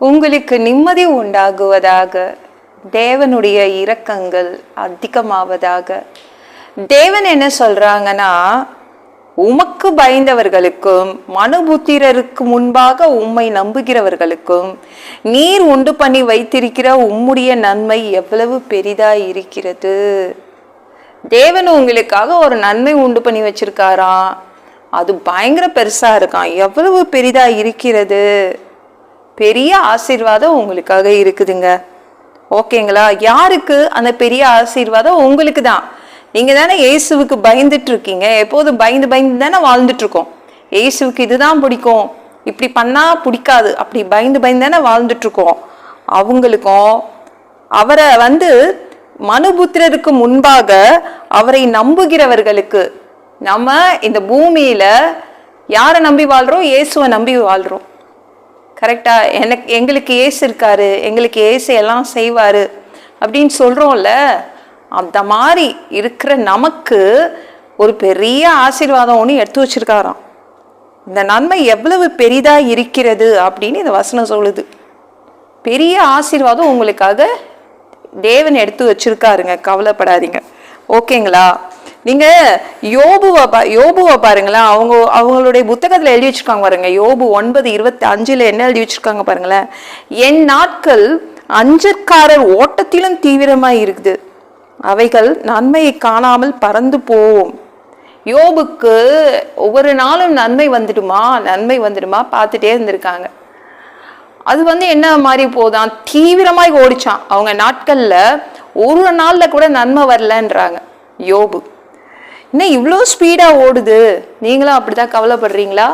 உங்களுக்கு நிம்மதி உண்டாகுவதாக தேவனுடைய இரக்கங்கள் அதிகமாவதாக. தேவன் என்ன சொல்றாங்கன்னா உமக்கு பயந்தவர்களுக்கும் மனுபுத்திரருக்கு முன்பாக உம்மை நம்புகிறவர்களுக்கும் நீர் உண்டு பண்ணி வைத்திருக்கிற உம்முடைய நன்மை எவ்வளவு பெரிதாய் இருக்கிறது தேவன் உங்களுக்காக ஒரு நன்மை உண்டு பண்ணி வச்சிருக்காராம். அது பயங்கர பெருசா இருக்கான் எவ்வளவு பெரிதா இருக்கிறது பெரிய ஆசீர்வாதம் உங்களுக்காக இருக்குதுங்க. ஓகேங்களா? யாருக்கு அந்த பெரிய ஆசீர்வாதம்? உங்களுக்கு தான். நீங்கள் தானே இயேசுவுக்கு பயந்துட்டு இருக்கீங்க எப்போதும் பயந்து பயந்து தானே வாழ்ந்துட்டு இருக்கோம் இயேசுவுக்கு இதுதான் பிடிக்கும். இப்படி பண்ணால் பிடிக்காது. அப்படி பயந்து பயந்து தானே வாழ்ந்துட்டு இருக்கோம் அவங்களுக்கும் அவரை வந்து மனுபுத்திரருக்கு முன்பாக அவரை நம்புகிறவர்களுக்கு நம்ம இந்த பூமியில யாரை நம்பி வாழ்றோம்? இயேசுவை நம்பி வாழ்றோம். கரெக்டாக எனக்கு எங்களுக்கு ஏசு இருக்காரு எங்களுக்கு ஏசு எல்லாம் செய்வார் அப்படின்னு சொல்கிறோம்ல அந்த மாதிரி இருக்கிற நமக்கு ஒரு பெரிய ஆசீர்வாதம் ஒன்று எடுத்து வச்சிருக்காராம். இந்த நன்மை எவ்வளவு பெரிதாக இருக்கிறது அப்படின்னு இந்த வசனம் சொல்லுது. பெரிய ஆசீர்வாதம் உங்களுக்காக தேவன் எடுத்து வச்சிருக்காருங்க. கவலைப்படாதீங்க. ஓகேங்களா? நீங்க யோபுவை பா யோபுவை பாருங்களேன். அவங்க அவங்களுடைய புத்தகத்தில் எழுதி வச்சிருக்காங்க பாருங்க. யோபு ஒன்பது இருபத்தி அஞ்சுல என்ன எழுதி வச்சிருக்காங்க பாருங்களேன். என் நாட்கள் அஞ்சற்காரர் ஓட்டத்திலும் தீவிரமாக இருக்குது. அவைகள் நன்மையை காணாமல் பறந்து போவோம். யோபுக்கு ஒவ்வொரு நாளும் நன்மை வந்துடுமா? நன்மை வந்துடுமா? பார்த்துட்டே இருந்திருக்காங்க. அது வந்து என்ன மாதிரி போதான்? தீவிரமாய் ஓடிச்சான். அவங்க நாட்களில் ஒரு நாளில் கூட நன்மை வரலன்றாங்க. யோபு. என்ன இவ்வளோ ஸ்பீடாக ஓடுது? நீங்களும் அப்படி தான் கவலைப்படுறீங்களா?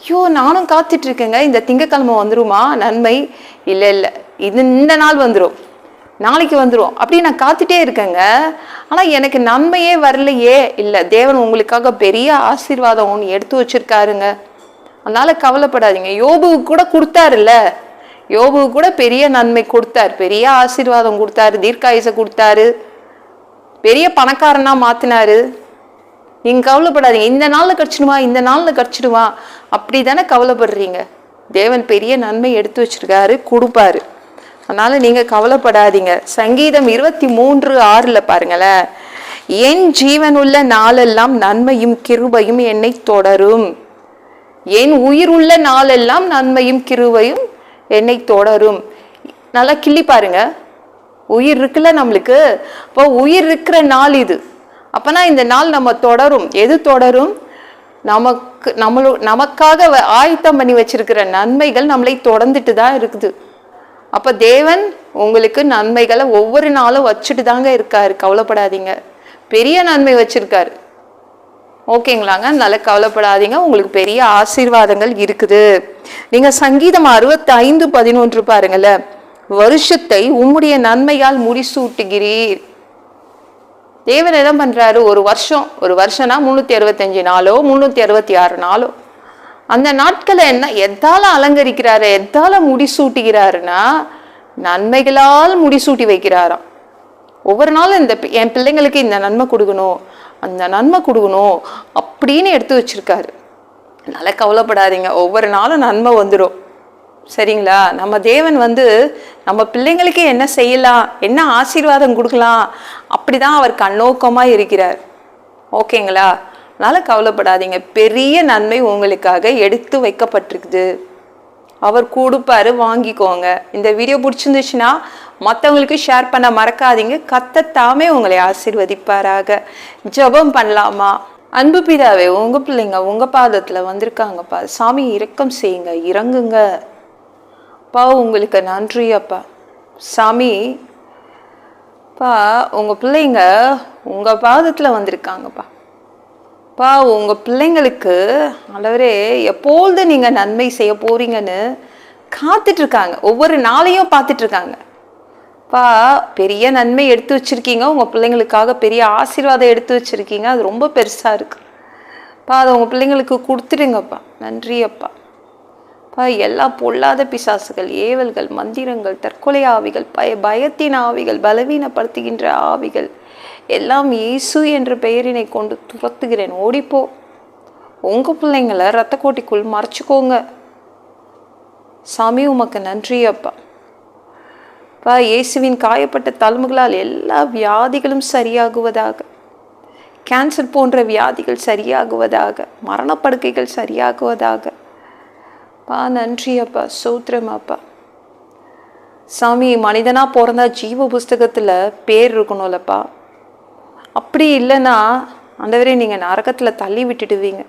ஐயோ நானும் காத்துட்ருக்கேங்க. இந்த திங்கக்கிழமை வந்துருமா? நன்மை. இல்லை இல்லை. இது இந்த நாள் வந்துடும் நாளைக்கு வந்துடும் அப்படி நான் காத்துட்டே இருக்கேங்க. ஆனால் எனக்கு நன்மையே வரலையே. இல்லை தேவன் உங்களுக்காக பெரிய ஆசீர்வாதம் ஒன்று எடுத்து வச்சிருக்காருங்க. அதனால் கவலைப்படாதீங்க. யோபுவுக்கு கூட கொடுத்தாருல்ல. யோபுவுக்கு கூட பெரிய நன்மை கொடுத்தார். பெரிய ஆசீர்வாதம் கொடுத்தாரு. தீர்க்காயுசை கொடுத்தாரு. பெரிய பணக்காரனாக மாற்றினாரு நீங்கள் கவலைப்படாதீங்க. இந்த நாளில் கடிச்சிடுவா இந்த நாளில் கடிச்சிடுவா. அப்படி தானே கவலைப்படுறீங்க. தேவன் பெரிய நன்மை எடுத்து வச்சிருக்காரு கொடுப்பாரு. அதனால நீங்கள் கவலைப்படாதீங்க. சங்கீதம் இருபத்தி மூன்று ஆறில் பாருங்களேன். என் ஜீவனுள்ள நாளெல்லாம் நன்மையும் கிருபையும் என்னை தொடரும். என் உயிர் உள்ள நாளெல்லாம் நன்மையும் கிருபையும் என்னை தொடரும். நல்லா கிள்ளி பாருங்க. உயிர் இருக்குல்ல நம்மளுக்கு? இப்போ உயிர் இருக்கிற நாள் இது. அப்போனா இந்த நாள் நம்ம தொடரும். எது தொடரும்? நமக்கு நம்மளோ நமக்காக வ- ஆயத்தம் பண்ணி வச்சிருக்கிற நன்மைகள் நம்மளை தொடர்ந்துட்டு தான் இருக்குது. அப்போ தேவன் உங்களுக்கு நன்மைகளை ஒவ்வொரு நாளும் வச்சுட்டு தாங்க இருக்காரு. கவலைப்படாதீங்க. பெரிய நன்மை வச்சிருக்காரு. ஓகேங்களாங்க? நல்ல கவலைப்படாதீங்க. உங்களுக்கு பெரிய ஆசீர்வாதங்கள் இருக்குது. நீங்கள் சங்கீதம் அறுபத்தி ஐந்து பதினொன்று பாருங்களேன். வருஷத்தை உம்முடைய நன்மையால் முடிசூட்டுகிறீர். தேவன் என்ன பண்ணுறாரு ஒரு வருஷம் ஒரு வருஷம்னா முந்நூற்றி அறுபத்தஞ்சு நாளோ முந்நூற்றி அறுபத்தி ஆறு நாளோ. அந்த நாட்களை என்ன எதால அலங்கரிக்கிறாரு எதால முடிசூட்டுகிறாருன்னா நன்மைகளால் முடிசூட்டி வைக்கிறாராம். ஒவ்வொரு நாளும் இந்த பி- என் பிள்ளைங்களுக்கு இந்த நன்மை கொடுக்கணும் அந்த நன்மை கொடுக்கணும் அப்படின்னு எடுத்து வச்சிருக்காரு. நல்லா கவலைப்படாதீங்க ஒவ்வொரு நாளும் நன்மை வந்துடும் சரிங்களா? நம்ம தேவன் வந்து நம்ம பிள்ளைங்களுக்கு என்ன செய்யலாம்? என்ன ஆசீர்வாதம் கொடுக்கலாம்? அப்படிதான் அவர் கண்ணோக்கமாக இருக்கிறார். ஓகேங்களா? அதனால் கவலைப்படாதீங்க. பெரிய நன்மை உங்களுக்காக எடுத்து வைக்கப்பட்டிருக்குது. அவர் கொடுப்பாரு வாங்கிக்கோங்க. இந்த வீடியோ பிடிச்சிருந்துச்சுன்னா மற்றவங்களுக்கு ஷேர் பண்ண மறக்காதீங்க. கத்தத்தாமே உங்களை ஆசீர்வதிப்பாராக. ஜெபம் பண்ணலாமா? அன்பு பிதாவே உங்கள் பிள்ளைங்க உங்கள் பாதத்தில் வந்திருக்காங்கப்பா. சாமி இரக்கம் செய்யுங்க இறங்குங்க. அப்பா உங்களுக்கு நன்றி அப்பா. சாமி பா உங்கள் பிள்ளைங்க உங்கள் பாதத்தில் வந்திருக்காங்கப்பா. பா உங்கள் பிள்ளைங்களுக்கு அளவரே எப்பொழுது நீங்கள் நன்மை செய்ய போகிறீங்கன்னு காத்துட்ருக்காங்க. ஒவ்வொரு நாளையும் பார்த்துட்ருக்காங்க பா பெரிய நன்மை எடுத்து வச்சிருக்கீங்க. உங்கள் பிள்ளைங்களுக்காக பெரிய ஆசீர்வாதம் எடுத்து வச்சிருக்கீங்க. அது ரொம்ப பெருசாக இருக்குது பா அதை உங்கள் பிள்ளைங்களுக்கு கொடுத்துடுங்கப்பா. நன்றி அப்பா. எல்லா பொல்லாத பிசாசுகள் ஏவல்கள் மந்திரங்கள் தற்கொலை ஆவிகள் பய பயத்தின் ஆவிகள் பலவீனப்படுத்துகின்ற ஆவிகள் எல்லாம் இயேசு என்ற பெயரினை கொண்டு துரத்துகிறேன். ஓடிப்போ. உங்கள் பிள்ளைங்களை ரத்த கோட்டிக்குள் மறைச்சிக்கோங்க. சாமி உமக்கு நன்றி அப்பா. பா இயேசுவின் காயப்பட்ட தழும்புகளால் எல்லா வியாதிகளும் சரியாகுவதாக கேன்சர் போன்ற வியாதிகள் சரியாகுவதாக மரணப்படுக்கைகள் சரியாகுவதாக பா நன்றி அப்பா சூத்திரம் அப்பா. சாமி மனிதனாக பிறந்தா ஜீவ புஸ்தகத்தில் பேர் இருக்கணும்லப்பா. அப்படி இல்லைன்னா அந்தவரே நீங்கள் நரகத்தில் தள்ளி விட்டுடுவீங்க.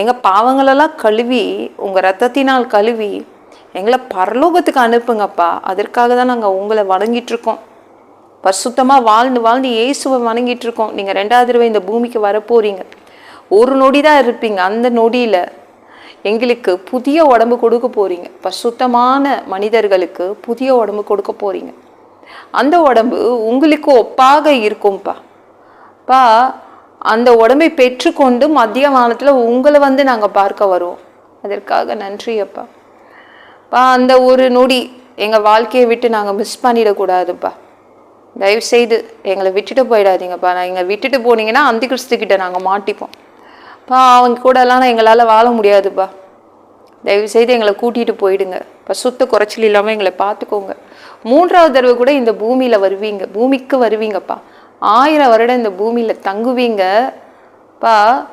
எங்கள் பாவங்களெல்லாம் கழுவி உங்கள் ரத்தத்தினால் கழுவி எங்களை பரலோகத்துக்கு அனுப்புங்கப்பா. அதற்காக தான் நாங்கள் உங்களை வணங்கிட்டுருக்கோம். பரிசுத்தமாக வாழ்ந்து வாழ்ந்து இயேசுவை வணங்கிட்டு இருக்கோம் நீங்கள் ரெண்டாவது தடவை இந்த பூமிக்கு வரப்போறீங்க. ஒரு நொடி தான் இருப்பீங்க. அந்த நொடியில் எங்களுக்கு புதிய உடம்பு கொடுக்க போறீங்க. சுத்தமான மனிதர்களுக்கு புதிய உடம்பு கொடுக்க போறீங்க. அந்த உடம்பு உங்களுக்கு ஒப்பாக இருக்கும்ப்பா பா அந்த உடம்பை பெற்றுக்கொண்டு மத்திய வானத்தில் உங்களை வந்து நாங்கள் பார்க்க வருவோம் அதற்காக நன்றி அப்பா. பா அந்த ஒரு நொடி எங்கள் வாழ்க்கையை விட்டு நாங்கள் மிஸ் பண்ணிடக்கூடாதுப்பா. தயவு செய்து எங்களை விட்டுட்டு போயிடாதீங்கப்பா. நான் எங்களை விட்டுட்டு போனீங்கன்னா அந்த கிறிஸ்துக்கிட்ட நாங்கள் மாட்டிப்போம். அவங்க கூடலாம் எங்களால் வாழ முடியாதுப்பா. தயவு செய்து எங்களை கூட்டிகிட்டு போயிடுங்க. இப்போ சுத்த குறைச்சல் இல்லாமல் எங்களை பார்த்துக்கோங்க மூன்றாவது தடவை கூட இந்த பூமியில் வருவீங்க. பூமிக்கு வருவீங்கப்பா. ஆயிரம் வருடம் இந்த பூமியில் தங்குவீங்கப்பா.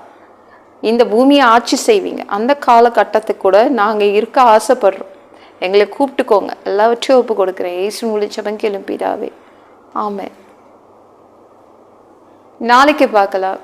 இந்த பூமியை ஆட்சி செய்வீங்க. அந்த காலகட்டத்துக்கு கூட நாங்கள் இருக்க ஆசைப்படுறோம். எங்களை கூப்பிட்டுக்கோங்க. எல்லாவற்றையும் ஒப்பு கொடுக்குறேன். ஏசு முடிச்சவன் கேளும் ஆமாம் நாளைக்கு பார்க்கலாம்.